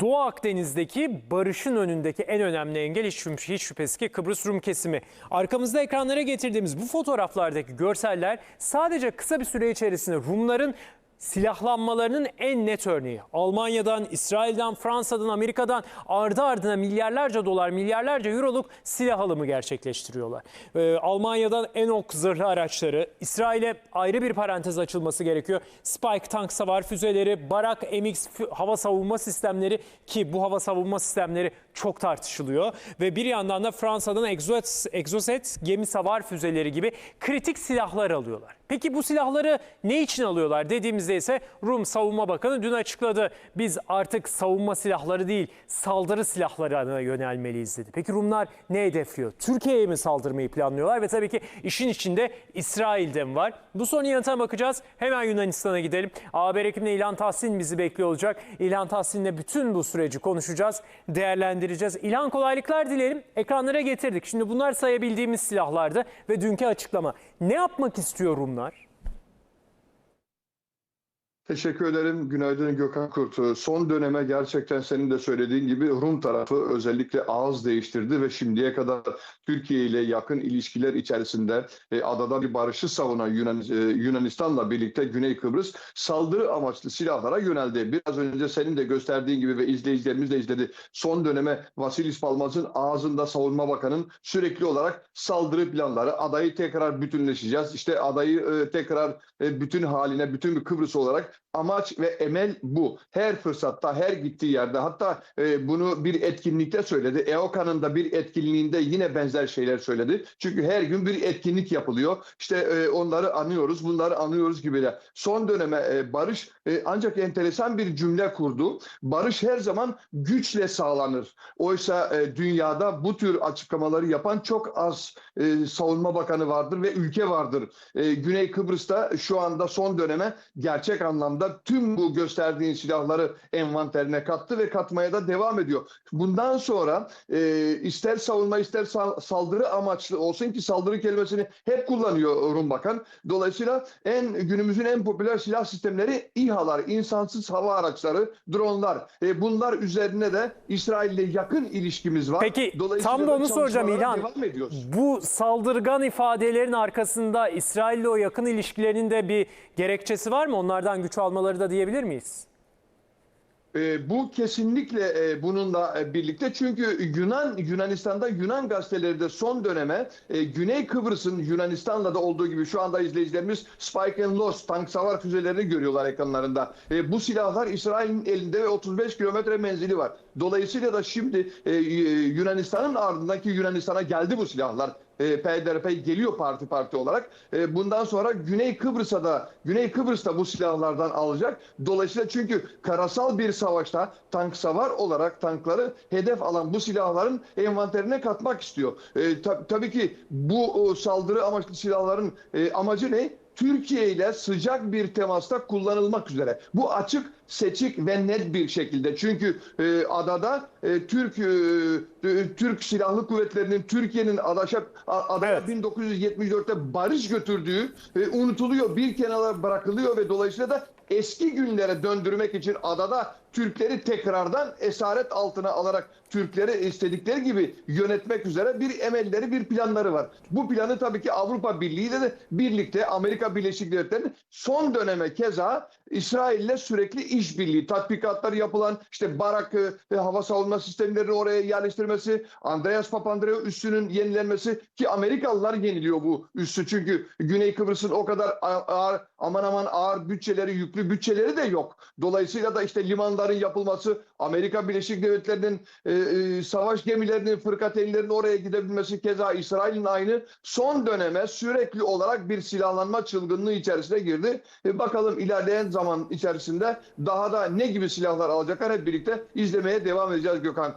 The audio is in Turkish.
Doğu Akdeniz'deki barışın önündeki en önemli engel hiç, hiç şüphesiz ki Kıbrıs Rum kesimi. Arkamızda ekranlara getirdiğimiz bu fotoğraflardaki görseller sadece kısa bir süre içerisinde Rumların silahlanmalarının en net örneği. Almanya'dan, İsrail'den, Fransa'dan, Amerika'dan ardı ardına milyarlarca dolar, milyarlarca euroluk silah alımı gerçekleştiriyorlar. Ee, Almanya'dan Enok zırhlı araçları, İsrail'e ayrı bir parantez açılması gerekiyor. Spike tank savar füzeleri, Barak MX hava savunma sistemleri ki bu hava savunma sistemleri çok tartışılıyor. Ve bir yandan da Fransa'dan Exocet, Exocet gemi savar füzeleri gibi kritik silahlar alıyorlar. Peki bu silahları ne için alıyorlar dediğimizde ise Rum Savunma Bakanı dün açıkladı. Biz artık savunma silahları değil saldırı silahlarına yönelmeliyiz dedi. Peki Rumlar ne hedefliyor? Türkiye'ye mi saldırmayı planlıyorlar? Ve tabii ki işin içinde İsrail'de mi var? Bu sorunun yanıtına bakacağız. Hemen Yunanistan'a gidelim. Haber ekibinde İlhan Tahsin bizi bekliyor olacak. İlhan Tahsin'le bütün bu süreci konuşacağız, değerlendireceğiz. İlhan kolaylıklar dileyelim. Ekranlara getirdik. Şimdi bunlar sayabildiğimiz silahlardı ve dünkü açıklama. Ne yapmak istiyor Rumlar? bunlar. Teşekkür ederim. Günaydın Gökhan Kurtu. Son döneme gerçekten senin de söylediğin gibi Rum tarafı özellikle ağız değiştirdi ve şimdiye kadar Türkiye ile yakın ilişkiler içerisinde e, adada bir barışı savunan Yunan, e, Yunanistan'la birlikte Güney Kıbrıs saldırı amaçlı silahlara yöneldi. Biraz önce senin de gösterdiğin gibi ve izleyicilerimiz de izledi. Son döneme Vasilis Palmaz'ın ağzında Savunma Bakanı'nın sürekli olarak saldırı planları, adayı tekrar bütünleşeceğiz. İşte adayı e, tekrar e, bütün haline, bütün bir Kıbrıs olarak amaç ve emel bu. Her fırsatta, her gittiği yerde hatta e, bunu bir etkinlikte söyledi. EOKA'nın da bir etkinliğinde yine benzer şeyler söyledi. Çünkü her gün bir etkinlik yapılıyor. İşte e, onları anıyoruz, bunları anıyoruz gibi de. Son döneme e, barış e, ancak enteresan bir cümle kurdu. Barış her zaman güçle sağlanır. Oysa e, dünyada bu tür açıklamaları yapan çok az e, savunma bakanı vardır ve ülke vardır. E, Güney Kıbrıs'ta şu anda son döneme gerçek anlamda tüm bu gösterdiğin silahları envanterine kattı ve katmaya da devam ediyor. Bundan sonra e, ister savunma ister sal- saldırı amaçlı olsun ki saldırı kelimesini hep kullanıyor Rum Bakan. Dolayısıyla en günümüzün en popüler silah sistemleri İHA'lar, insansız hava araçları, dronlar. E, bunlar üzerine de İsrail'le yakın ilişkimiz var. Peki Dolayısıyla tam da onu soracağım İlhan. Bu saldırgan ifadelerin arkasında İsrail'le o yakın ilişkilerinin de bir gerekçesi var mı? Onlardan güç almaları da diyebilir miyiz? E, bu kesinlikle e, bununla e, birlikte çünkü Yunan Yunanistan'da Yunan gazeteleri de son döneme e, Güney Kıbrıs'ın Yunanistan'la da olduğu gibi şu anda izleyicilerimiz Spike and Lost tank savar füzelerini görüyorlar ekranlarında. E, bu silahlar İsrail'in elinde ve 35 kilometre menzili var. Dolayısıyla da şimdi e, Yunanistan'ın ardındaki Yunanistan'a geldi bu silahlar. E, PDRP geliyor parti parti olarak. E, bundan sonra Güney Kıbrıs'a da Güney Kıbrıs'ta bu silahlardan alacak. Dolayısıyla çünkü karasal bir savaşta tank savar olarak tankları hedef alan bu silahların envanterine katmak istiyor. E, tab- tabii ki bu o, saldırı amaçlı silahların e, amacı ne? Türkiye ile sıcak bir temasta kullanılmak üzere. Bu açık, seçik ve net bir şekilde. Çünkü e, adada e, Türk e, e, Türk Silahlı Kuvvetleri'nin Türkiye'nin adaşa adaya Evet. 1974'te barış götürdüğü e, unutuluyor, bir kenara bırakılıyor ve dolayısıyla da eski günlere döndürmek için adada Türkleri tekrardan esaret altına alarak Türkleri istedikleri gibi yönetmek üzere bir emelleri, bir planları var. Bu planı tabii ki Avrupa Birliği ile de birlikte Amerika Birleşik Devletleri'nin son döneme keza İsrail'le sürekli işbirliği, tatbikatları yapılan işte Barak e, hava savunma sistemlerini oraya yerleştirmesi, Andreas Papandreou üssünün yenilenmesi ki Amerikalılar yeniliyor bu üssü çünkü Güney Kıbrıs'ın o kadar ağır aman aman ağır bütçeleri, yüklü bütçeleri de yok. Dolayısıyla da işte limanların yapılması, Amerika Birleşik Devletleri'nin e, e, savaş gemilerinin, fırkateynlerin oraya gidebilmesi keza İsrail'in aynı son döneme sürekli olarak bir silahlanma çılgınlığı içerisine girdi. E, bakalım ilerleyen zaman içerisinde daha da ne gibi silahlar alacaklar hep birlikte izlemeye devam edeceğiz Gökhan Kurt.